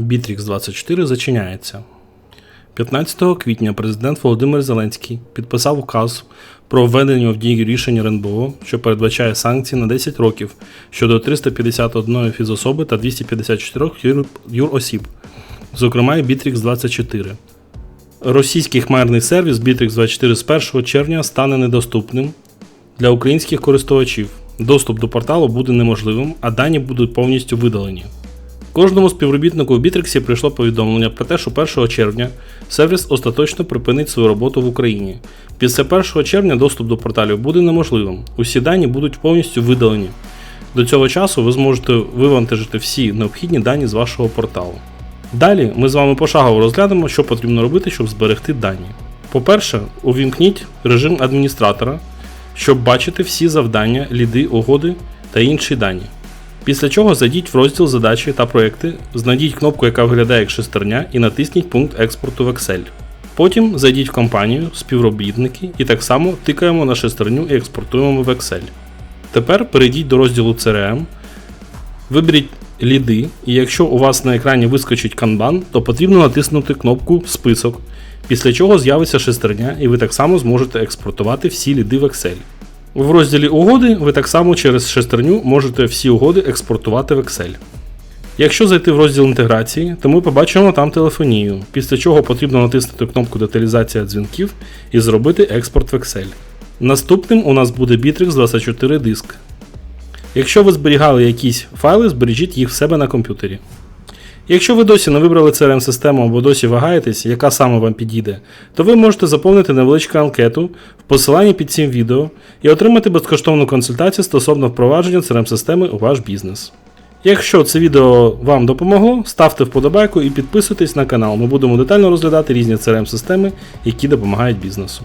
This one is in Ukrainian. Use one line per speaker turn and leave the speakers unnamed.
Bittrex 24 зачиняється. 15 квітня президент Володимир Зеленський підписав указ про введення в дію рішення РНБО, що передбачає санкції на 10 років щодо 351 фізособи та 254 юр- юросіб, зокрема і Bittrex 24. Російський хмарний сервіс Bittrex 24 з 1 червня стане недоступним для українських користувачів. Доступ до порталу буде неможливим, а дані будуть повністю видалені. Кожному співробітнику в Бітрексі прийшло повідомлення про те, що 1 червня сервіс остаточно припинить свою роботу в Україні. Після 1 червня доступ до порталів буде неможливим. Усі дані будуть повністю видалені. До цього часу ви зможете вивантажити всі необхідні дані з вашого порталу. Далі ми з вами пошагово розглянемо, що потрібно робити, щоб зберегти дані. По-перше, увімкніть режим адміністратора, щоб бачити всі завдання, ліди, угоди та інші дані. Після чого зайдіть в розділ задачі та проекти, знайдіть кнопку, яка виглядає як шестерня, і натисніть пункт експорту в Excel. Потім зайдіть в компанію, співробітники і так само тикаємо на шестерню і експортуємо в Excel. Тепер перейдіть до розділу CRM, виберіть ліди, і якщо у вас на екрані вискочить канбан, то потрібно натиснути кнопку Список, після чого з'явиться шестерня, і ви так само зможете експортувати всі ліди в Excel. В розділі угоди ви так само через шестерню можете всі угоди експортувати в Excel. Якщо зайти в розділ інтеграції, то ми побачимо там телефонію, після чого потрібно натиснути кнопку Деталізація дзвінків і зробити експорт в Excel. Наступним у нас буде Bittrex 24 диск. Якщо ви зберігали якісь файли, збережіть їх в себе на комп'ютері. Якщо ви досі не вибрали crm систему або досі вагаєтесь, яка саме вам підійде, то ви можете заповнити невеличку анкету в посиланні під цим відео і отримати безкоштовну консультацію стосовно впровадження crm системи у ваш бізнес. Якщо це відео вам допомогло, ставте вподобайку і підписуйтесь на канал. Ми будемо детально розглядати різні crm системи які допомагають бізнесу.